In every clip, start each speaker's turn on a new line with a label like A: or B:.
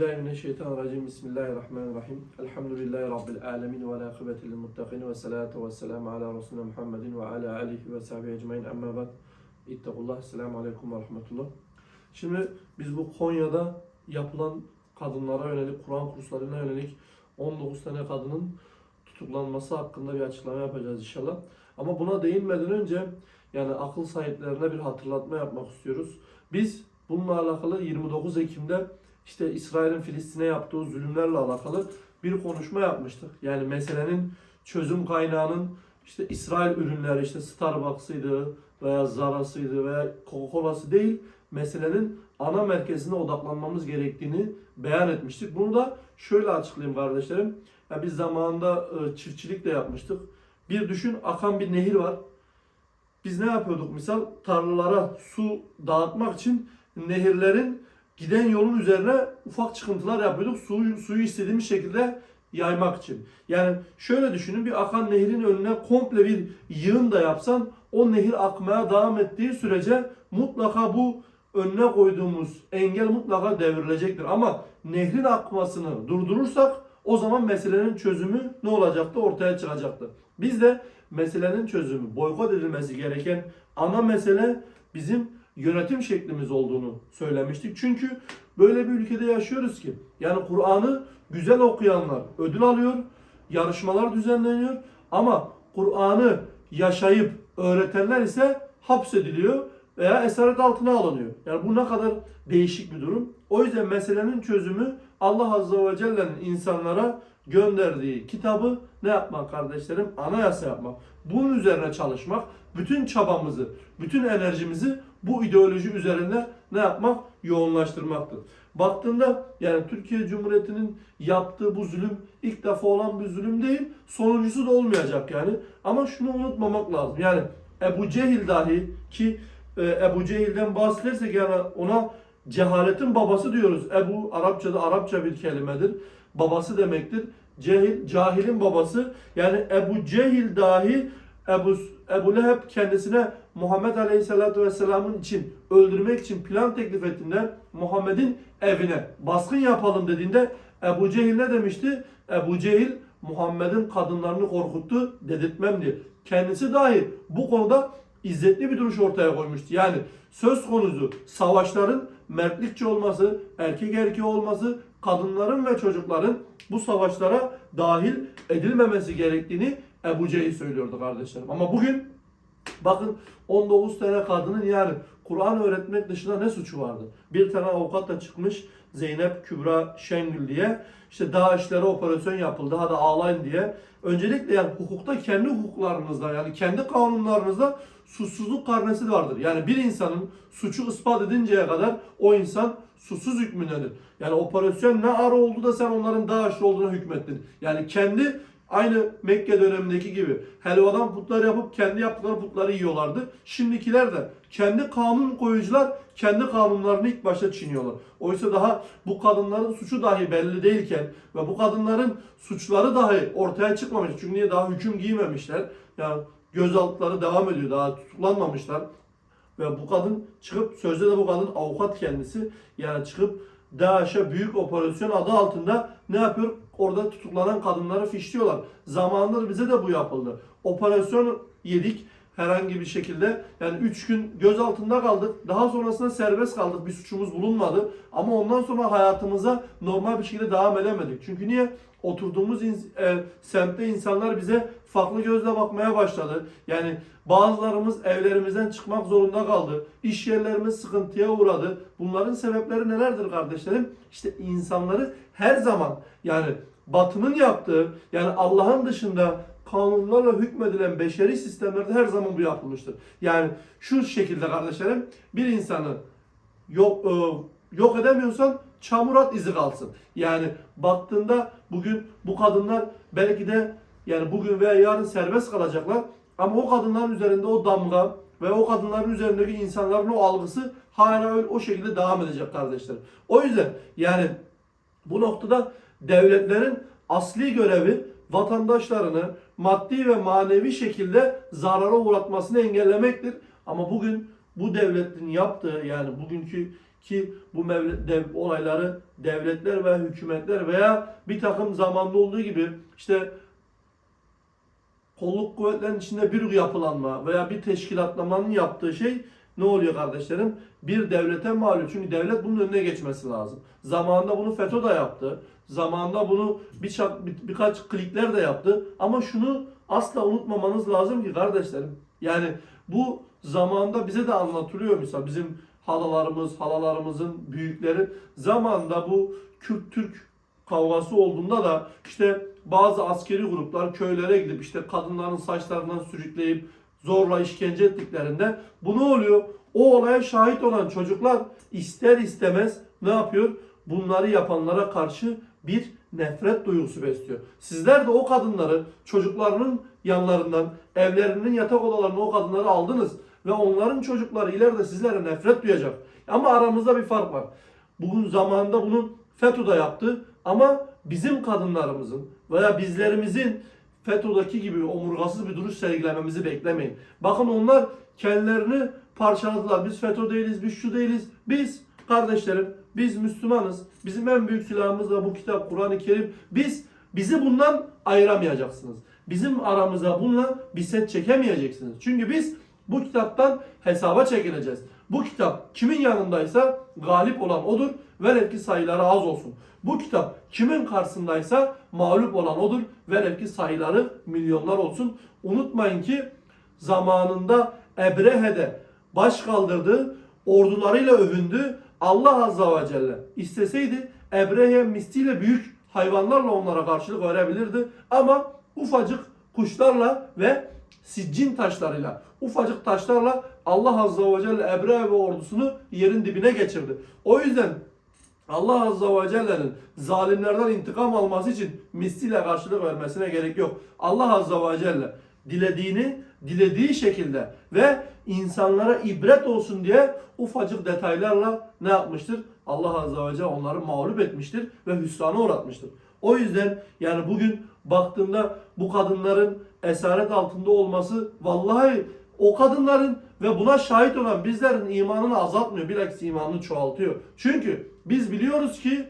A: billahi mineşşeytanirracim. Bismillahirrahmanirrahim. Elhamdülillahi rabbil alamin ve la akıbete lil muttaqin ve salatu vesselamü ala resulina Muhammedin ve ala alihi ve sahbihi ecmaîn. Amma ba'd. İttekullah. Selamun aleyküm ve rahmetullah. Şimdi biz bu Konya'da yapılan kadınlara yönelik Kur'an kurslarına yönelik 19 tane kadının tutuklanması hakkında bir açıklama yapacağız inşallah. Ama buna değinmeden önce yani akıl sahiplerine bir hatırlatma yapmak istiyoruz. Biz bununla alakalı 29 Ekim'de işte İsrail'in Filistin'e yaptığı zulümlerle alakalı bir konuşma yapmıştık. Yani meselenin çözüm kaynağının işte İsrail ürünleri işte Starbucks'ıydı veya Zara'sıydı veya Coca-Cola'sı değil meselenin ana merkezine odaklanmamız gerektiğini beyan etmiştik. Bunu da şöyle açıklayayım kardeşlerim. Ya biz zamanında e, çiftçilik de yapmıştık. Bir düşün akan bir nehir var. Biz ne yapıyorduk misal tarlalara su dağıtmak için nehirlerin giden yolun üzerine ufak çıkıntılar yapıyorduk. Suyu, suyu istediğimiz şekilde yaymak için. Yani şöyle düşünün bir akan nehrin önüne komple bir yığın da yapsan o nehir akmaya devam ettiği sürece mutlaka bu önüne koyduğumuz engel mutlaka devrilecektir. Ama nehrin akmasını durdurursak o zaman meselenin çözümü ne olacaktı? Ortaya çıkacaktı. Biz de meselenin çözümü, boykot edilmesi gereken ana mesele bizim yönetim şeklimiz olduğunu söylemiştik. Çünkü böyle bir ülkede yaşıyoruz ki yani Kur'an'ı güzel okuyanlar ödül alıyor, yarışmalar düzenleniyor ama Kur'an'ı yaşayıp öğretenler ise hapsediliyor veya esaret altına alınıyor. Yani bu ne kadar değişik bir durum. O yüzden meselenin çözümü Allah Azze ve Celle'nin insanlara gönderdiği kitabı ne yapmak kardeşlerim? Anayasa yapmak. Bunun üzerine çalışmak. Bütün çabamızı, bütün enerjimizi bu ideoloji üzerinde ne yapmak? Yoğunlaştırmaktır. Baktığında yani Türkiye Cumhuriyeti'nin yaptığı bu zulüm ilk defa olan bir zulüm değil. Sonuncusu da olmayacak yani. Ama şunu unutmamak lazım. Yani Ebu Cehil dahi ki e, Ebu Cehil'den bahsedersek yani ona cehaletin babası diyoruz. Ebu Arapçada Arapça bir kelimedir. Babası demektir. Cehil, cahilin babası. Yani Ebu Cehil dahi Ebu, Ebu Leheb kendisine Muhammed Aleyhisselatü Vesselam'ın için öldürmek için plan teklif ettiğinde Muhammed'in evine baskın yapalım dediğinde Ebu Cehil ne demişti? Ebu Cehil Muhammed'in kadınlarını korkuttu dedirtmem diye. Kendisi dahi bu konuda izzetli bir duruş ortaya koymuştu. Yani söz konusu savaşların mertlikçe olması, erkek erkeğe olması, kadınların ve çocukların bu savaşlara dahil edilmemesi gerektiğini Ebu Cehil söylüyordu kardeşlerim. Ama bugün bakın 19 tane kadının yani Kur'an öğretmek dışında ne suçu vardı? Bir tane avukat da çıkmış Zeynep Kübra Şengül diye işte DAEŞ'lere operasyon yapıldı hadi ağlayın diye. Öncelikle yani hukukta kendi hukuklarınızda yani kendi kanunlarınızda suçsuzluk karnesi vardır. Yani bir insanın suçu ispat edinceye kadar o insan suçsuz hükmündedir. Yani operasyon ne ara oldu da sen onların DAEŞ'li olduğuna hükmettin. Yani kendi Aynı Mekke dönemindeki gibi helvadan putlar yapıp kendi yaptıkları putları yiyorlardı. Şimdikiler de kendi kanun koyucular kendi kanunlarını ilk başta çiğniyorlar. Oysa daha bu kadınların suçu dahi belli değilken ve bu kadınların suçları dahi ortaya çıkmamış. Çünkü niye daha hüküm giymemişler. Yani gözaltıları devam ediyor. Daha tutuklanmamışlar. Ve bu kadın çıkıp sözde de bu kadın avukat kendisi. Yani çıkıp DAEŞ'e büyük operasyon adı altında ne yapıyor? Orada tutuklanan kadınları fişliyorlar. Zamanında bize de bu yapıldı. Operasyon yedik herhangi bir şekilde. Yani 3 gün gözaltında kaldık. Daha sonrasında serbest kaldık. Bir suçumuz bulunmadı. Ama ondan sonra hayatımıza normal bir şekilde devam edemedik. Çünkü niye? Oturduğumuz ins- e, semtte insanlar bize farklı gözle bakmaya başladı. Yani bazılarımız evlerimizden çıkmak zorunda kaldı. İş yerlerimiz sıkıntıya uğradı. Bunların sebepleri nelerdir kardeşlerim? İşte insanları her zaman yani Batı'nın yaptığı yani Allah'ın dışında kanunlarla hükmedilen beşeri sistemlerde her zaman bu yapılmıştır. Yani şu şekilde kardeşlerim bir insanı yok e, yok edemiyorsan çamur at izi kalsın. Yani baktığında bugün bu kadınlar belki de yani bugün veya yarın serbest kalacaklar ama o kadınların üzerinde o damga ve o kadınların üzerindeki insanların o algısı hala öyle o şekilde devam edecek kardeşler. O yüzden yani bu noktada devletlerin asli görevi vatandaşlarını maddi ve manevi şekilde zarara uğratmasını engellemektir. Ama bugün bu devletin yaptığı yani bugünkü ki bu mevle- dev, olayları devletler ve hükümetler veya bir takım zamanda olduğu gibi işte kolluk kuvvetlerinin içinde bir yapılanma veya bir teşkilatlamanın yaptığı şey ne oluyor kardeşlerim? Bir devlete mal oluyor. Çünkü devlet bunun önüne geçmesi lazım. Zamanında bunu FETÖ de yaptı. Zamanında bunu birçok bir, birkaç klikler de yaptı. Ama şunu asla unutmamanız lazım ki kardeşlerim. Yani bu zamanda bize de anlatılıyor mesela bizim halalarımız, halalarımızın büyükleri zamanında bu Kürt-Türk kavgası olduğunda da işte bazı askeri gruplar köylere gidip işte kadınların saçlarından sürükleyip zorla işkence ettiklerinde bu ne oluyor? O olaya şahit olan çocuklar ister istemez ne yapıyor? Bunları yapanlara karşı bir nefret duygusu besliyor. Sizler de o kadınları çocuklarının yanlarından, evlerinin yatak odalarına o kadınları aldınız ve onların çocukları ileride sizlere nefret duyacak. Ama aramızda bir fark var. Bugün zamanında bunu FETÖ da yaptı ama bizim kadınlarımızın veya bizlerimizin FETÖ'deki gibi omurgasız bir duruş sergilememizi beklemeyin. Bakın onlar kendilerini parçaladılar. Biz FETÖ değiliz, biz şu değiliz. Biz kardeşlerim, biz Müslümanız. Bizim en büyük silahımız da bu kitap Kur'an-ı Kerim. Biz bizi bundan ayıramayacaksınız. Bizim aramıza bununla bir set çekemeyeceksiniz. Çünkü biz bu kitaptan hesaba çekileceğiz. Bu kitap kimin yanındaysa galip olan odur. Velev ki sayıları az olsun. Bu kitap kimin karşısındaysa mağlup olan odur. Velev ki sayıları milyonlar olsun. Unutmayın ki zamanında Ebrehe'de baş kaldırdı, ordularıyla övündü. Allah Azza ve Celle isteseydi Ebrehe misliyle büyük hayvanlarla onlara karşılık verebilirdi. Ama ufacık kuşlarla ve siccin taşlarıyla, ufacık taşlarla Allah Azza ve Celle Ebrehe ve ordusunu yerin dibine geçirdi. O yüzden Allah Azza ve Celle'nin zalimlerden intikam alması için misliyle karşılık vermesine gerek yok. Allah Azza ve Celle dilediğini dilediği şekilde ve insanlara ibret olsun diye ufacık detaylarla ne yapmıştır? Allah Azze ve Celle onları mağlup etmiştir ve hüsrana uğratmıştır. O yüzden yani bugün baktığımda bu kadınların esaret altında olması vallahi o kadınların ve buna şahit olan bizlerin imanını azaltmıyor. Bilakis imanını çoğaltıyor. Çünkü biz biliyoruz ki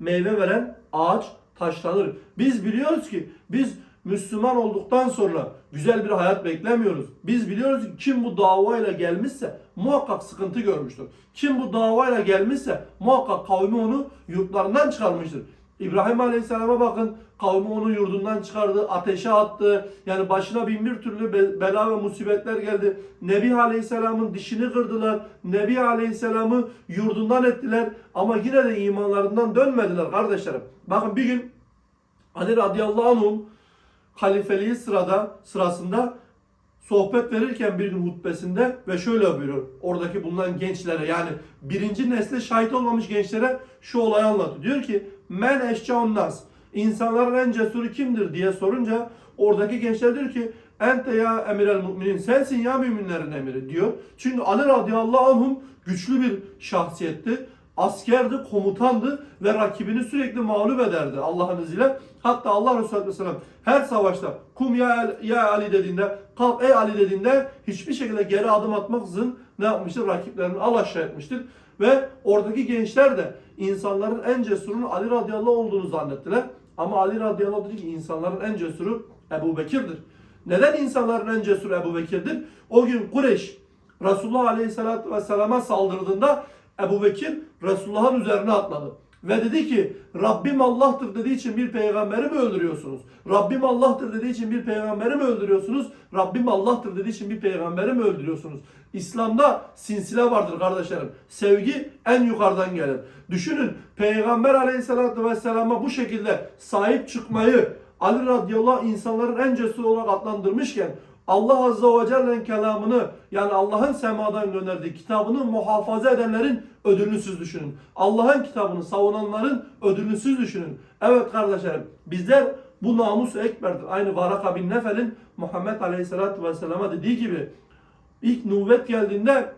A: meyve veren ağaç taşlanır. Biz biliyoruz ki biz Müslüman olduktan sonra güzel bir hayat beklemiyoruz. Biz biliyoruz ki kim bu davayla gelmişse muhakkak sıkıntı görmüştür. Kim bu davayla gelmişse muhakkak kavmi onu yurtlarından çıkarmıştır. İbrahim Aleyhisselam'a bakın kavmi onu yurdundan çıkardı, ateşe attı. Yani başına bin bir türlü be- bela ve musibetler geldi. Nebi Aleyhisselam'ın dişini kırdılar. Nebi Aleyhisselam'ı yurdundan ettiler. Ama yine de imanlarından dönmediler kardeşlerim. Bakın bir gün Ali radıyallahu anh'un halifeliği sırada sırasında sohbet verirken bir gün hutbesinde ve şöyle buyuruyor. Oradaki bulunan gençlere yani birinci nesle şahit olmamış gençlere şu olayı anlatıyor. Diyor ki men eşcaun nas. İnsanların en cesuru kimdir diye sorunca oradaki gençler diyor ki ente ya emirel müminin sensin ya müminlerin emiri diyor. Çünkü Ali radıyallahu anhum güçlü bir şahsiyetti. Askerdi, komutandı ve rakibini sürekli mağlup ederdi Allah'ın izniyle. Hatta Allah Resulü Aleyhisselam her savaşta kum ya, ya Ali dediğinde, kalk ey Ali dediğinde hiçbir şekilde geri adım atmaksızın ne yapmıştır? Rakiplerini al aşağı etmiştir. Ve oradaki gençler de insanların en cesurunun Ali radıyallahu olduğunu zannettiler. Ama Ali radıyallahu dedi ki insanların en cesuru Ebu Bekir'dir. Neden insanların en cesuru Ebu Bekir'dir? O gün Kureyş Resulullah aleyhissalatü vesselama saldırdığında Ebu Bekir Resulullah'ın üzerine atladı. Ve dedi ki Rabbim Allah'tır dediği için bir peygamberi mi öldürüyorsunuz? Rabbim Allah'tır dediği için bir peygamberi mi öldürüyorsunuz? Rabbim Allah'tır dediği için bir peygamberi mi öldürüyorsunuz? İslam'da sinsile vardır kardeşlerim. Sevgi en yukarıdan gelir. Düşünün Peygamber aleyhissalatü vesselama bu şekilde sahip çıkmayı Ali radıyallahu anh insanların en cesur olarak adlandırmışken Allah Azze ve Celle'nin kelamını yani Allah'ın semadan gönderdiği kitabını muhafaza edenlerin ödülünü siz düşünün. Allah'ın kitabını savunanların ödülünü siz düşünün. Evet kardeşlerim bizler bu namus ekberdir. Aynı Varaka bin Nefel'in Muhammed Aleyhisselatü Vesselam'a dediği gibi ilk nüvvet geldiğinde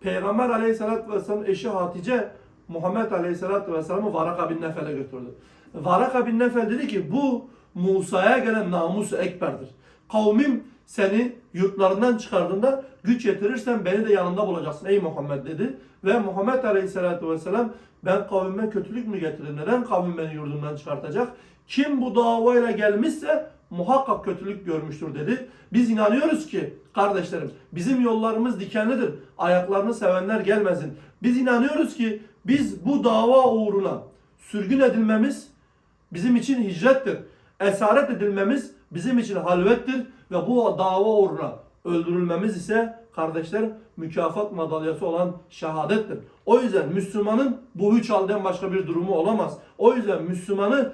A: Peygamber Aleyhisselatü Vesselam'ın eşi Hatice Muhammed Aleyhisselatü Vesselam'ı Varaka bin Nefel'e götürdü. Varaka bin Nefel dedi ki bu Musa'ya gelen namus ekberdir. Kavmim seni yurtlarından çıkardığında güç yetirirsen beni de yanında bulacaksın ey Muhammed dedi. Ve Muhammed Aleyhisselatü Vesselam ben kavmime kötülük mü getirdim? Neden kavmim beni yurdumdan çıkartacak? Kim bu davayla gelmişse muhakkak kötülük görmüştür dedi. Biz inanıyoruz ki kardeşlerim bizim yollarımız dikenlidir. Ayaklarını sevenler gelmesin. Biz inanıyoruz ki biz bu dava uğruna sürgün edilmemiz bizim için hicrettir. Esaret edilmemiz bizim için halvettir ve bu dava uğruna öldürülmemiz ise kardeşler mükafat madalyası olan şehadettir. O yüzden Müslümanın bu üç halden başka bir durumu olamaz. O yüzden Müslümanı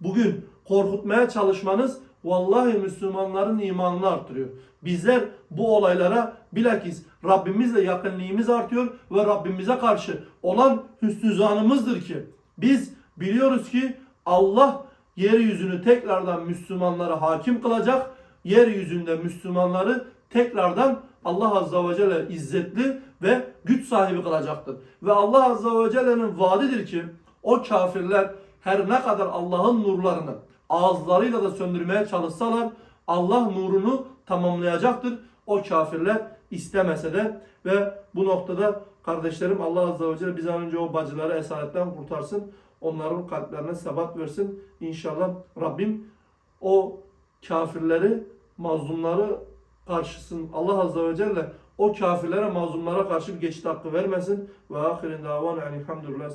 A: bugün korkutmaya çalışmanız vallahi Müslümanların imanını artırıyor. Bizler bu olaylara bilakis Rabbimizle yakınlığımız artıyor ve Rabbimize karşı olan hüsnü zanımızdır ki biz biliyoruz ki Allah yeryüzünü tekrardan Müslümanlara hakim kılacak. Yeryüzünde Müslümanları tekrardan Allah Azze ve Celle izzetli ve güç sahibi kılacaktır. Ve Allah Azze ve Celle'nin vaadidir ki o kafirler her ne kadar Allah'ın nurlarını ağızlarıyla da söndürmeye çalışsalar Allah nurunu tamamlayacaktır. O kafirler istemese de ve bu noktada kardeşlerim Allah Azze ve Celle an önce o bacıları esaretten kurtarsın. Onların kalplerine sebat versin. İnşallah Rabbim o kafirleri, mazlumları karşısın. Allah Azze ve Celle o kafirlere, mazlumlara karşı bir geçit hakkı vermesin. Ve ahirin davan yani elhamdülillah.